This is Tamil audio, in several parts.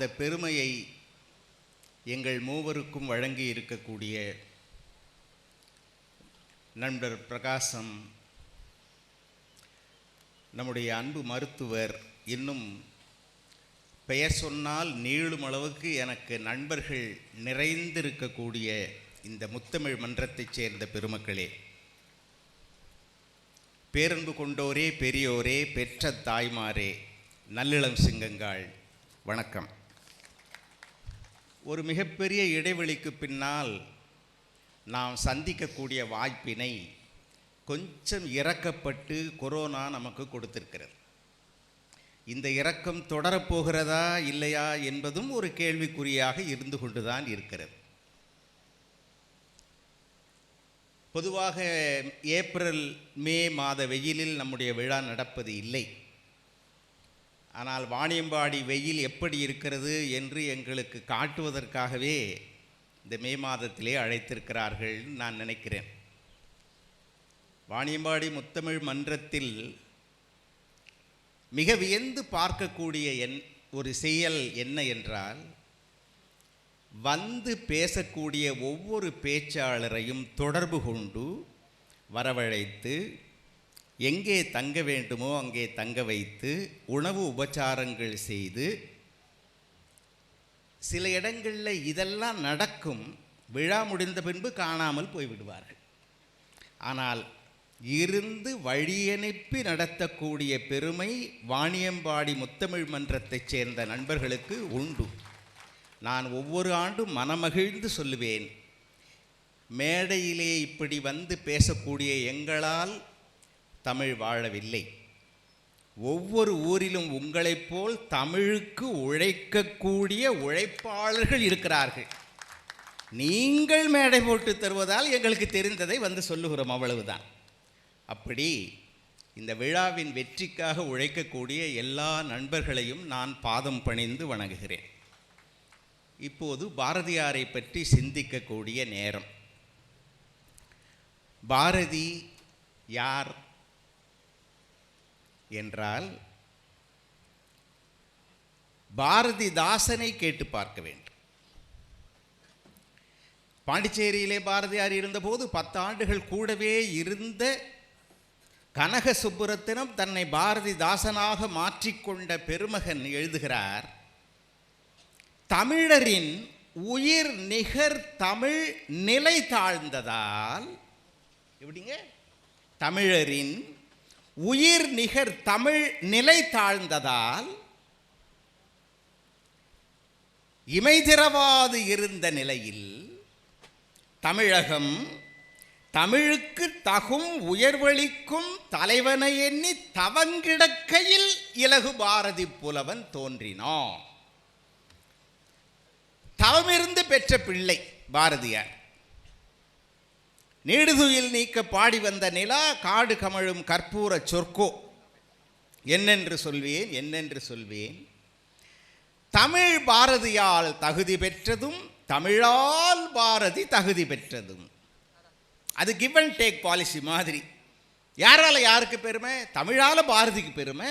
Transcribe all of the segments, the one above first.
இந்த பெருமையை எங்கள் மூவருக்கும் வழங்கி இருக்கக்கூடிய நண்பர் பிரகாசம் நம்முடைய அன்பு மருத்துவர் இன்னும் பெயர் சொன்னால் நீளும் அளவுக்கு எனக்கு நண்பர்கள் நிறைந்திருக்கக்கூடிய இந்த முத்தமிழ் மன்றத்தைச் சேர்ந்த பெருமக்களே. பேரன்பு கொண்டோரே பெரியோரே பெற்ற தாய்மாரே நல்லிளம் சிங்கங்கள் வணக்கம். ஒரு மிகப்பெரிய இடைவெளிக்கு பின்னால் நாம் சந்திக்கக்கூடிய வாய்ப்பினை கொஞ்சம் இறக்கப்பட்டு கொரோனா நமக்கு கொடுத்திருக்கிறது. இந்த இறக்கம் தொடரப்போகிறதா இல்லையா என்பதும் ஒரு கேள்விக்குறியாக இருந்து கொண்டுதான் இருக்கிறது. பொதுவாக ஏப்ரல் மே மாத வெயிலில் நம்முடைய விழா நடப்பது இல்லை. ஆனால் வாணியம்பாடி வெயில் எப்படி இருக்கிறது? என்று எங்களுக்கு காட்டுவதற்காகவே இந்த மே மாதத்திலே அழைத்திருக்கிறார்கள் நான் நினைக்கிறேன். வாணியம்பாடி முத்தமிழ் மன்றத்தில் மிக வியந்து பார்க்கக்கூடிய என் ஒரு செயல் என்ன என்றால் வந்து பேசக்கூடிய ஒவ்வொரு பேச்சாளரையும் தொடர்பு கொண்டு வரவழைத்து எங்கே தங்க வேண்டுமோ அங்கே தங்க வைத்து உணவு உபச்சாரங்கள் செய்து சில இடங்களில் இதெல்லாம் நடக்கும். விழா முடிந்த பின்பு காணாமல் போய்விடுவார்கள். ஆனால் இருந்து வழியனுப்பி நடத்தக்கூடிய பெருமை வாணியம்பாடி முத்தமிழ் மன்றத்தைச் சேர்ந்த நண்பர்களுக்கு உண்டு. நான் ஒவ்வொரு ஆண்டும் மனமகிழ்ந்து சொல்லுவேன் மேடையிலே இப்படி வந்து பேசக்கூடிய எங்களால் தமிழ் வாழவில்லை. ஒவ்வொரு ஊரிலும் உங்களைப் போல் தமிழுக்கு உழைக்கக்கூடிய உழைப்பாளர்கள் இருக்கிறார்கள். நீங்கள் மேடை போட்டு தருவதால் எங்களுக்கு தெரிந்ததை வந்து சொல்லுகிறோம் அவ்வளவுதான். அப்படி இந்த விழாவின் வெற்றிக்காக உழைக்கக்கூடிய எல்லா நண்பர்களையும் நான் பாதம் பணிந்து வணங்குகிறேன். இப்போது பாரதியாரை பற்றி சிந்திக்கக்கூடிய நேரம். பாரதி யார்? என்றால் பாரதிதாசனை கேட்டு பார்க்க வேண்டும். பாண்டிச்சேரியிலே பாரதியார் இருந்தபோது பத்து ஆண்டுகள் கூடவே இருந்த கனக சுப்புரத்தினம் தன்னை பாரதிதாசனாக மாற்றிக்கொண்ட பெருமகன் எழுதுகிறார் தமிழரின் உயிர் நிகர் தமிழ் நிலை தாழ்ந்ததால் எப்படிங்க? தமிழரின் உயிர் நிகர் தமிழ் நிலை தாழ்ந்ததால் இமைதிரவாது இருந்த நிலையில் தமிழகம் தமிழுக்கு தகும் உயர்வளிக்கும் தலைவனை எண்ணி தவங்கிடக்கையில் இலகு பாரதி புலவன் தோன்றினான். தவமிருந்து பெற்ற பிள்ளை பாரதியார். நீடுதுயில் நீக்க பாடி வந்த நிலா காடு கமழும் கற்பூர சொற்கோ. என்னென்று சொல்வேன் என்னென்று சொல்வேன்? தமிழ் பாரதியால் தகுதி பெற்றதும் தமிழால் பாரதி தகுதி பெற்றதும். அது கிவ் அண்ட் டேக் பாலிசி மாதிரி. யாரால் யாருக்கு பெருமை? தமிழால் பாரதிக்கு பெருமை.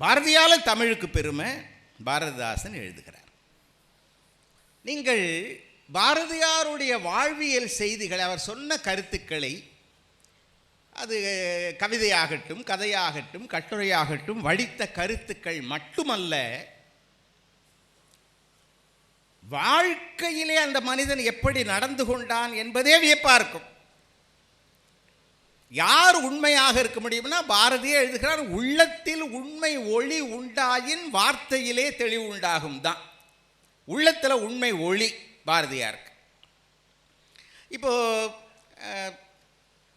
பாரதியால் தமிழுக்கு பெருமை. பாரதிதாசன் எழுதுகிறார். நீங்கள் பாரதியாருடைய வாழ்வியல் செய்திகளை அவர் சொன்ன கருத்துக்களை அது கவிதையாகட்டும் கதையாகட்டும் கட்டுரையாகட்டும் வடித்த கருத்துக்கள் மட்டுமல்ல வாழ்க்கையிலே அந்த மனிதன் எப்படி நடந்து கொண்டான் என்பதே வியப்பாக இருக்கும். யார் உண்மையாக இருக்க முடியும்னா பாரதியே எழுதுகிறார் உள்ளத்தில் உண்மை ஒளி உண்டாயின் வார்த்தையிலே தெளிவு உண்டாகும் தான் உள்ளத்தில் உண்மை ஒளி. பாரதியாருக்கு. இப்போது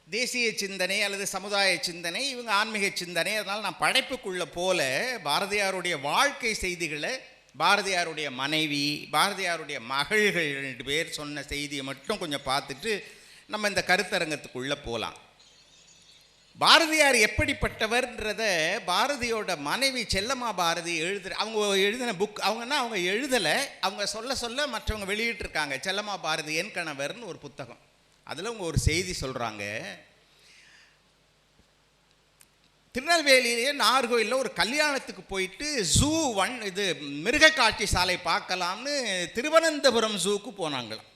தேசிய சிந்தனை அல்லது சமுதாய சிந்தனை இவங்க ஆன்மீக சிந்தனை அதனால் நான் படைப்புக்குள்ளே போல பாரதியாருடைய வாழ்க்கை செய்திகளை பாரதியாருடைய மனைவி பாரதியாருடைய மகள்கள் ரெண்டு பேர் சொன்ன செய்தியை மட்டும் கொஞ்சம் பார்த்துட்டு நம்ம இந்த கருத்தரங்கத்துக்குள்ளே போகலாம் பாரதியார் எப்படிப்பட்டவர்ன்றத பாரதியோட மனைவி செல்லம்மா பாரதி எழுதுற அவங்க எழுதின புக் அவங்கன்னா அவங்க எழுதலை அவங்க சொல்ல சொல்ல மற்றவங்க வெளியிட்டிருக்காங்க. செல்லம்மா பாரதி என் கணவர்னு ஒரு புத்தகம். அதில் அவங்க ஒரு செய்தி சொல்கிறாங்க திருநெல்வேலியிலேயே நார்கோயிலில் ஒரு கல்யாணத்துக்கு போயிட்டு ஜூ ஒன் இது மிருக காட்சி சாலை பார்க்கலாம்னு திருவனந்தபுரம் ஜூக்கு போனாங்களாம்.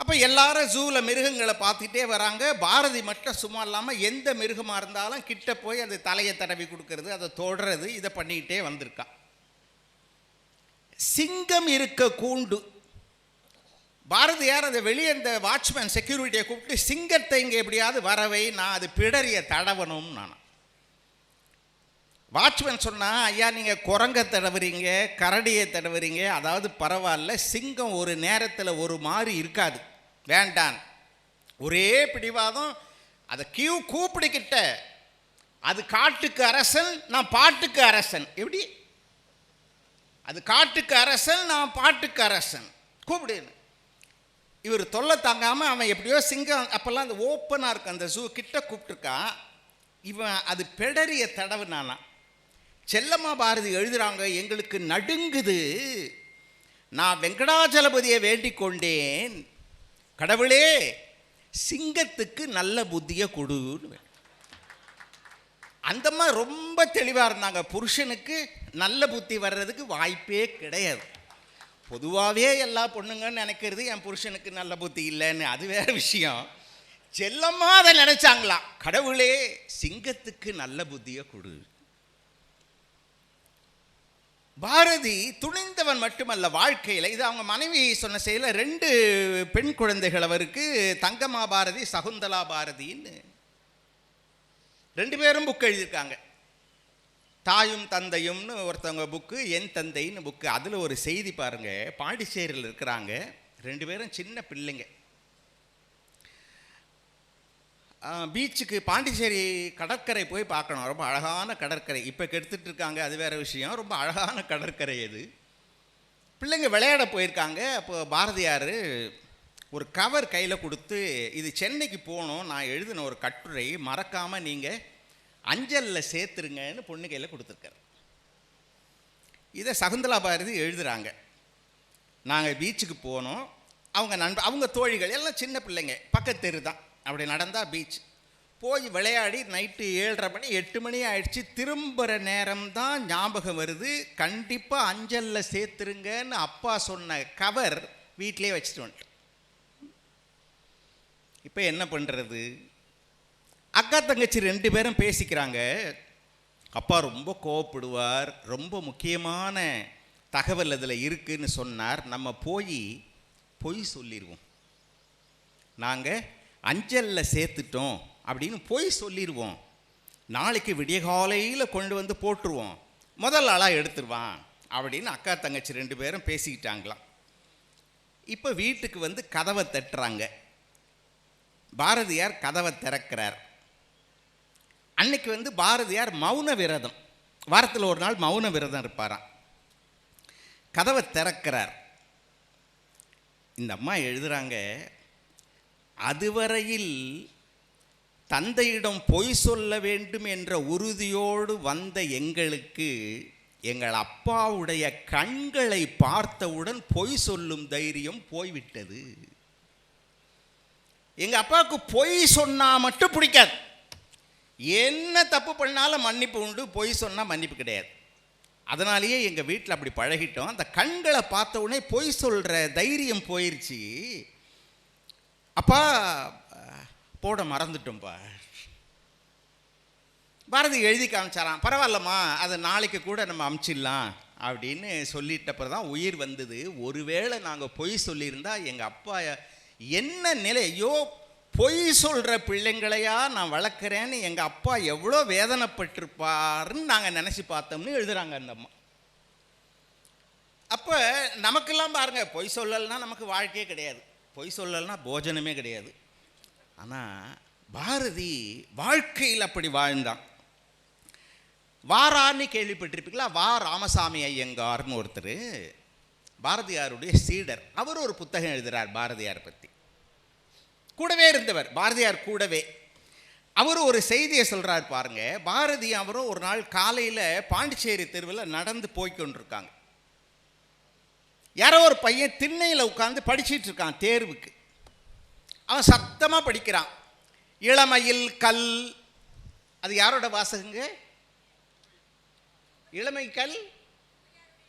அப்போ எல்லாரும் ஜூவில் மிருகங்களை பார்த்துட்டே வராங்க. பாரதி மட்டும் சும்மா இல்லாமல் எந்த மிருகமாக இருந்தாலும் கிட்ட போய் அது தலையை தடவி கொடுக்கறது அதை தொடுறது இதை பண்ணிக்கிட்டே வந்திருக்கான் சிங்கம் இருக்க கூண்டு. பாரதியார் அதை வெளியே இந்த வாட்ச்மேன் செக்யூரிட்டியை கூப்பிட்டு சிங்கத்தை இங்கே எப்படியாவது வரவை நான் அது பிடரிய தடவணும் நான் வாட்ச்மேன் சொன்னால் ஐயா நீங்கள் குரங்க தடவுறீங்க கரடியை தடவுறீங்க அதாவது பரவாயில்ல சிங்கம் ஒரு நேரத்தில் ஒரு மாதிரி இருக்காது. வேண்டான் ஒரே பிடிவாதம். அதை கியூ கூப்பிடுக்கிட்ட அது காட்டுக்கு அரசன் நான் பாட்டுக்கு அரசன். எப்படி? அது காட்டுக்கு அரசன் நான் பாட்டுக்கு அரசன். கூப்பிடு இவர் தொல்லை தாங்காமல் அவன் எப்படியோ சிங்கம் அப்போல்லாம் அந்த ஓப்பனாக இருக்கும் அந்த ஜூ கிட்ட கூப்பிட்டுருக்கான். இவன் அது பெடரிய தடவுனானா செல்லம்மா பாரதி எழுதுகிறாங்க எங்களுக்கு நடுங்குது. நான் வெங்கடாச்சலபதியை வேண்டிக் கொண்டேன். கடவுளே சிங்கத்துக்கு நல்ல புத்தியை கொடுன்னு அந்த மாதிரி ரொம்ப தெளிவாக இருந்தாங்க. புருஷனுக்கு நல்ல புத்தி வர்றதுக்கு வாய்ப்பே கிடையாது. பொதுவாகவே எல்லா பொண்ணுங்கன்னு நினைக்கிறது என் புருஷனுக்கு நல்ல புத்தி இல்லைன்னு. அது வேற விஷயம். செல்லம்மா அதை நினச்சாங்களாம். கடவுளே சிங்கத்துக்கு நல்ல புத்தியை கொடு. பாரதி துணிந்தவன் மட்டுமல்ல வாழ்க்கையில். இது அவங்க மனைவி சொன்ன செயல ரெண்டு பெண் குழந்தைகள் அவருக்கு தங்கம்மா பாரதி சகுந்தலா பாரதின்னு. ரெண்டு பேரும் புக் எழுதியிருக்காங்க. தாயும் தந்தையும்னு ஒருத்தவங்க புக்கு என் தந்தைன்னு புக்கு அதில் ஒரு செய்தி பாருங்கள் பாண்டிச்சேரியில் இருக்கிறாங்க. ரெண்டு பேரும் சின்ன பிள்ளைங்க. பீச்சுக்கு பாண்டிச்சேரி கடற்கரை போய் பார்க்கணும். ரொம்ப அழகான கடற்கரை. இப்போ கெடுத்துட்டு இருக்காங்க அது வேறு விஷயம். ரொம்ப அழகான கடற்கரை இது. பிள்ளைங்க விளையாட போயிருக்காங்க. அப்போ பாரதியார் ஒரு கவர் கையில் கொடுத்து இது சென்னைக்கு போகணும். நான் எழுதின ஒரு கட்டுரை. மறக்காமல் நீங்கள் அஞ்சலில் சேர்த்துருங்கன்னு பொண்ணு கையில் கொடுத்துருக்காரு. இதை சகுந்தலா பாரதி எழுதுகிறாங்க நாங்கள் பீச்சுக்கு போனோம் அவங்க நண்ப அவங்க தோழிகள் எல்லாம் சின்ன பிள்ளைங்க. பக்கத்து தெரு தான். அப்படி நடந்தால் பீச் போய் விளையாடி நைட்டு ஏழரை மணி எட்டு மணி ஆயிடுச்சு. திரும்புகிற நேரம் தான் ஞாபகம் வருது. கண்டிப்பாக அஞ்சலில் சேர்த்துருங்கன்னு அப்பா சொன்ன கவர் வீட்டிலே வச்சுட்டு வந்துட்டேன். இப்போ என்ன பண்ணுறது அக்கா தங்கச்சி ரெண்டு பேரும் பேசிக்கிறாங்க. அப்பா ரொம்ப கோவப்படுவார். ரொம்ப முக்கியமான தகவல் அதில் இருக்குதுன்னு சொன்னார். நம்ம போய் பொய் சொல்லிடுவோம் நாங்கள் அஞ்சலில் சேர்த்துட்டோம் அப்படின்னு போய் சொல்லிடுவோம் நாளைக்கு விடிய காலையில் கொண்டு வந்து போட்டுருவோம். முதல் ஆளாக எடுத்துருவான் அப்படின்னு அக்கா தங்கச்சி ரெண்டு பேரும் பேசிக்கிட்டாங்களாம். இப்போ வீட்டுக்கு வந்து கதவை தட்டுறாங்க. பாரதியார் கதவை திறக்கிறார். அன்னைக்கு வந்து பாரதியார் மௌன விரதம். வாரத்தில் ஒரு நாள் மௌன விரதம் இருப்பாராம். கதவை திறக்கிறார். இந்த அம்மா எழுதுகிறாங்க அதுவரையில் தந்தையிடம் பொய் சொல்ல வேண்டும் என்ற உறுதியோடு வந்த எங்களுக்கு எங்கள் அப்பாவுடைய கண்களை பார்த்தவுடன் பொய் சொல்லும் தைரியம் போய்விட்டது. எங்கள் அப்பாவுக்கு பொய் சொன்னால் மட்டும் பிடிக்காது. என்ன தப்பு பண்ணாலும் மன்னிப்பு உண்டு பொய் சொன்னால் மன்னிப்பு கிடையாது. அதனாலேயே எங்கள் வீட்டில் அப்படி பழகிட்டோம். அந்த கண்களை பார்த்த உடனே பொய் சொல்கிற தைரியம் போயிடுச்சு அப்பா போட மறந்துட்டோம்ப்பா பாரதி எழுதி காமிச்சாராம் பரவாயில்லம்மா அதை நாளைக்கு கூட நம்ம அமுச்சிடலாம் அப்படின்னு சொல்லிட்டப்பறம் தான் உயிர் வந்தது. ஒருவேளை நாங்கள் பொய் சொல்லியிருந்தா எங்கள் அப்பா என்ன நிலை? ஐயோ பொய் சொல்கிற பிள்ளைங்களையா நான் வளர்க்குறேன்னு எங்கள் அப்பா எவ்வளோ வேதனைப்பட்டிருப்பாருன்னு நாங்கள் நினச்சி பார்த்தோம்னு எழுதுகிறாங்க அந்த அம்மா. அப்போ நமக்கெல்லாம் பாருங்கள் பொய் சொல்லலைன்னா நமக்கு வாழ்க்கையே கிடையாது. பொய் சொல்லலைன்னா போஜனமே கிடையாது. ஆனால் பாரதி வாழ்க்கையில் அப்படி வாழ்ந்தான். வாரான்னு கேள்விப்பட்டிருப்பீங்களா? வா ராமசாமி ஐயங்கார்னு ஒருத்தர் பாரதியாருடைய சீடர். அவர் ஒரு புத்தகம் எழுதுகிறார் பாரதியார் பற்றி கூடவே இருந்தவர் பாரதியார் கூடவே. அவர் ஒரு செய்தியை சொல்கிறார் பாருங்க. பாரதி அவரும் ஒரு நாள் காலையில் பாண்டிச்சேரி தெருவில் நடந்து போய்க்கொண்டிருக்காங்க. யாரோ ஒரு பையன் திண்ணையில் உட்காந்து படிச்சிட்டு இருக்கான் தேர்வுக்கு. அவன் சத்தமாக படிக்கிறான். இளமையில் கல். அது யாரோட வாசகங்க? இளமை கல்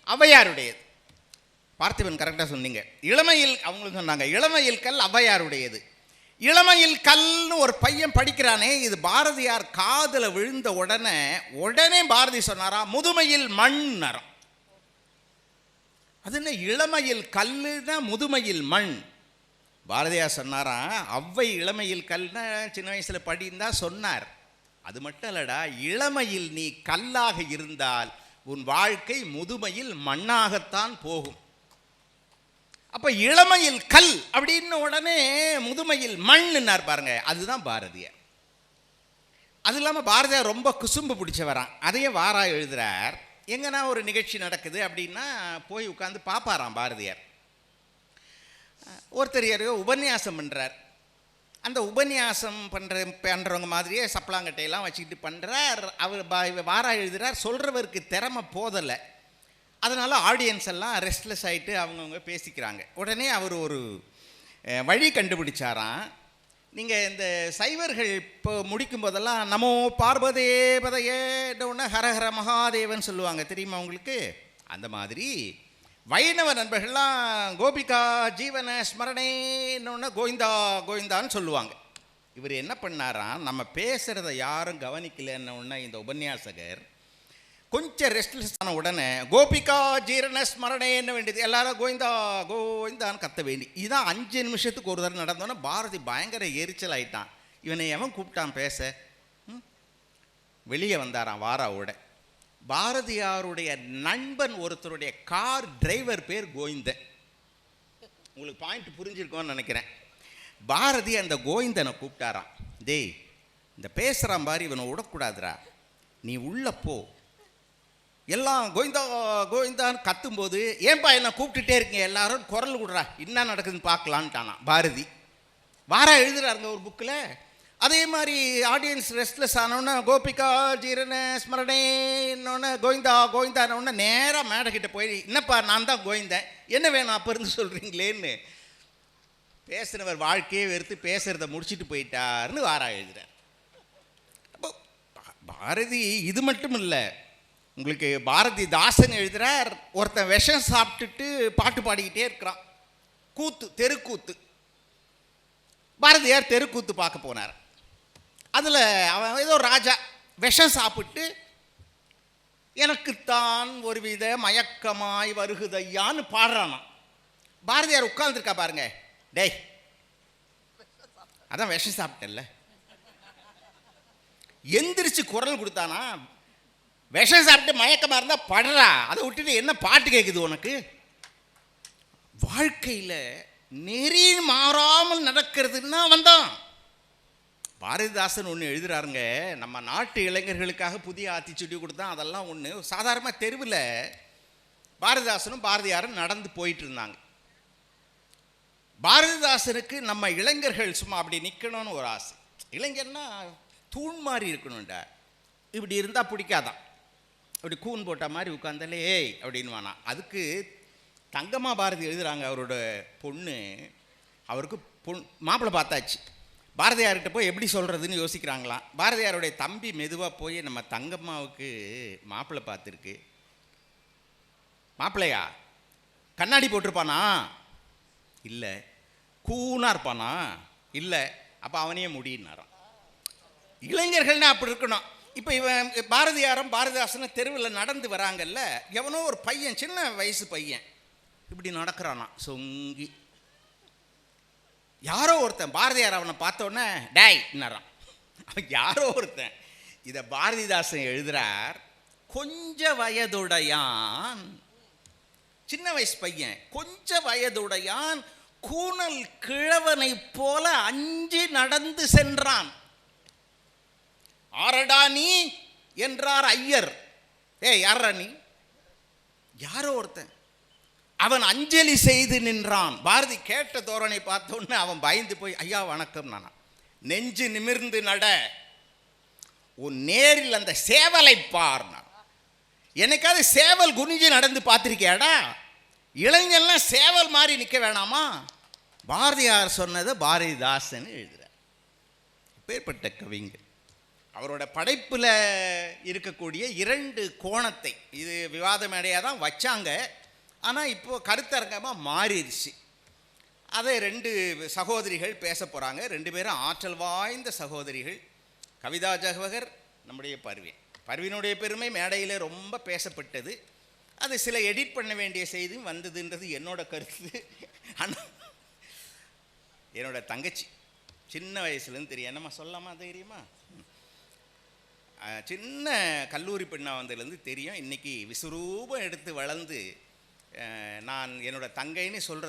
ஔவையாருடையது. பார்த்திபன் கரெக்டாக சொன்னீங்க. இளமையில் அவங்களும் சொன்னாங்க இளமையில் கல் ஔவையாருடையது. இளமையில் கல்னு ஒரு பையன் படிக்கிறானே இது பாரதியார் காதில் விழுந்த உடனே உடனே பாரதி சொன்னாரா முதுமையில் மண் நரம். அது என்ன இளமையில் கல்லுனா முதுமையில் மண். பாரதியார் சொன்னாராம் அவ்வை இளமையில் கல்னா சின்ன வயசில் படிந்தா சொன்னார். அது மட்டும் இல்லடா இளமையில் நீ கல்லாக இருந்தால் உன் வாழ்க்கை முதுமையில் மண்ணாகத்தான் போகும். அப்போ இளமையில் கல் அப்படின்னு உடனே முதுமையில் மண்ணுன்னார் பாருங்க அதுதான் பாரதியார். அது இல்லாமல் பாரதியார் ரொம்ப குசும்பு பிடிச்சவரான் அதையே வாரா எழுதுறார் எங்கன்னா ஒரு நிகழ்ச்சி நடக்குது அப்படின்னா போய் உட்காந்து பார்ப்பாராம் பாரதியார். ஒருத்தர் யாரையோ உபன்யாசம் பண்ணுறார் அந்த உபன்யாசம் பண்ணுற பண்ணுறவங்க மாதிரியே சப்பலாங்கட்டையெல்லாம் வச்சுக்கிட்டு பண்ணுறார் அவர் பா இவர் வாரா எழுதுகிறார் சொல்கிறவருக்கு திறமை போதலை. அதனால் ஆடியன்ஸ் எல்லாம் ரெஸ்ட்லெஸ் ஆகிட்டு அவங்கவுங்க பேசிக்கிறாங்க. உடனே அவர் ஒரு வழி கண்டுபிடிச்சாராம். நீங்கள் இந்த சைவர்கள் இப்போ முடிக்கும் போதெல்லாம் நமோ பார்வதே பதையே ஒன்று ஹரஹர மகாதேவன் சொல்லுவாங்க. தெரியுமா உங்களுக்கு? அந்த மாதிரி. வைணவ நண்பர்கள்லாம் கோபிகா ஜீவன ஸ்மரணேன்னு கோவிந்தா கோவிந்தான்னு சொல்லுவாங்க. இவர் என்ன பண்ணாராம்? நம்ம பேசுகிறத யாரும் கவனிக்கலன்னு இந்த உபன்யாசகர் கொஞ்சம் ரெஸ்ட்லெஸ் ஆன உடனே கோபிகா ஜீரண ஸ்மரணே என்ன வேண்டியது? எல்லாரும் கோவிந்தா கோவிந்தான்னு கத்த வேண்டி. இதான் அஞ்சு நிமிஷத்துக்கு ஒரு தடவை நடந்தோன்னே பாரதி பயங்கர எரிச்சல் ஆயிட்டான். இவனை எவன் கூப்பிட்டான் பேச? ம்? வெளியே வந்தாராம் வாராவோட பாரதியாருடைய நண்பன் ஒருத்தருடைய கார் டிரைவர் பேர் கோவிந்தன் உங்களுக்கு பாயிண்ட் புரிஞ்சிருக்கோன்னு நினைக்கிறேன். பாரதி அந்த கோவிந்தனை கூப்பிட்டாராம். டேய் இந்த பேசுகிறான் பாரு இவனை விடக்கூடாதுரா நீ உள்ளே போ. எல்லாம் கோவிந்தா கோவிந்தான்னு கத்தும்போது ஏன்பா என்ன கூப்பிட்டுட்டே இருக்கீங்க? எல்லாரும் குரல் விடுறா என்ன நடக்குதுன்னு பார்க்கலான்ட்டானா பாரதி. வாரா எழுதுறாருங்க ஒரு புக்கில் அதே மாதிரி ஆடியன்ஸ் ரெஸ்ட்லெஸ் ஆனோன்னே கோபிகா ஜீரண ஸ்மரணே இன்னொன்று கோவிந்தா கோவிந்தானோடனே நேராக மேடை போய் என்னப்பா நான் தான் கோவிந்தேன். என்ன வேணும் அப்போ இருந்து சொல்கிறீங்களேன்னு பேசுனவர் வாழ்க்கையே வெறுத்து பேசுகிறத முடிச்சுட்டு போயிட்டாருன்னு வாரா எழுதுறார். அப்போ பா- பாரதி இது மட்டும் இல்லை உங்களுக்கு பாரதி தாசன் எழுதுகிறார் ஒருத்தன் விஷம் சாப்பிட்டுட்டு பாட்டு பாடிக்கிட்டே இருக்கிறான். கூத்து தெருக்கூத்து. பாரதியார் தெருக்கூத்து பார்க்க போனார். அதில் அவன் ஏதோ ராஜா விஷம் சாப்பிட்டு எனக்குத்தான் ஒருவித மயக்கமாய் வருகுதையான்னு பாடுறானாம். பாரதியார் உட்கார்ந்துருக்கா பாருங்க. டேய் அதான் விஷம் சாப்பிட்டேன்ல. எந்திரிச்சு குரல் கொடுத்தானா? விஷம் சாப்பிட்டு மயக்கமாக இருந்தால் படுறா. அதை விட்டுட்டு என்ன பாட்டு கேட்குது உனக்கு? வாழ்க்கையில் நெறி மாறாமல் நடக்கிறதுன்னா வந்தான் பாரதிதாசன் ஒன்று எழுதுகிறாருங்க நம்ம நாட்டு இளைஞர்களுக்காக புதிய ஆத்திச்சூடி கொடுத்தான். அதெல்லாம் ஒன்று சாதாரணமாக தெருவில் பாரதிதாசனும் பாரதியாரும் நடந்து போயிட்டு இருந்தாங்க. பாரதிதாசனுக்கு நம்ம இளைஞர்கள் சும்மா அப்படி நிற்கணும்னு ஒரு ஆசை. இளைஞர்னா தூண் மாதிரி இருக்கணும்டா. இப்படி இருந்தால் பிடிக்காதான். அப்படி கூன் போட்ட மாதிரி உட்காந்தாலே ஏய் அப்படின்னு அதுக்கு தங்கம்மா பாரதி எழுதுகிறாங்க அவரோட பொண்ணு. அவருக்கு பொன் மாப்பிள்ளை பார்த்தாச்சு. பாரதியார்கிட்ட போய் எப்படி சொல்கிறதுன்னு யோசிக்கிறாங்களாம். பாரதியாருடைய தம்பி மெதுவாக போய் நம்ம தங்கம்மாவுக்கு மாப்பிள்ளை பார்த்துருக்கு. மாப்பிள்ளையா கண்ணாடி போட்டிருப்பானா? இல்லை. கூனாக இருப்பானா? இல்லை. அப்போ அவனையே முடியினாரான் இளைஞர்கள்னா அப்படி இருக்கணும். இப்போ இவன் பாரதியாரம் பாரதிதாசன் தெருவில் நடந்து வராங்கல்ல எவனோ ஒரு பையன் சின்ன வயசு பையன் இப்படி நடக்கிறானா? சொங்கி. யாரோ ஒருத்தன் பாரதியார் அவனை பார்த்தோன்னே டேய் என்னறான். அவன் யாரோ ஒருத்தன் இதை பாரதிதாசன் எழுதுறார் கொஞ்ச வயதுடையான் சின்ன வயசு பையன் கொஞ்ச வயதுடையான் கூனல் கிழவனைப் போல அஞ்சு நடந்து சென்றான். ஆரடா நீ என்றார் ஐயர். ஏ யாரா நீ? யாரோ ஒருத்தன். அவன் அஞ்சலி செய்து நின்றான். பாரதி கேட்ட தோரணை பார்த்தோன்னு அவன் பயந்து போய் ஐயா வணக்கம் நானா. நெஞ்சு நிமிர்ந்து நட. உன் நேரில் அந்த சேவலை பார் எனக்காவது சேவல் குனிஞ்சு நடந்து பார்த்துருக்கியாடா? இளைஞன்லாம் சேவல் மாதிரி நிற்க வேணாமா? பாரதியார் சொன்னதை பாரதிதாசன் எழுதுகிறார் பேர்பட்ட கவிஞர். அவரோட படைப்பில் இருக்கக்கூடிய இரண்டு கோணத்தை இது விவாத மேடையாக தான் வச்சாங்க. ஆனால் இப்போது கருத்தரங்கமாக மாறிடுச்சு. அதை ரெண்டு சகோதரிகள் பேச போகிறாங்க ரெண்டு பேரும் ஆற்றல் வாய்ந்த சகோதரிகள். கவிதா ஜகவகர் நம்முடைய பர்வீன். பர்வீனுடைய பெருமை மேடையில் ரொம்ப பேசப்பட்டது. அது சில எடிட் பண்ண வேண்டிய செய்தியும் வந்ததுன்றது என்னோட கருத்து. ஆனால் என்னோட தங்கச்சி சின்ன வயசுலேருந்து தெரியும். என்னம்மா சொல்லாமா தைரியமா? சின்ன கல்லூரி பெண்ணா வந்ததுலேருந்து தெரியும். இன்னைக்கு விஸ்வரூபம் எடுத்து வளர்ந்து நான் என்னோட தங்கைன்னு சொல்கிறது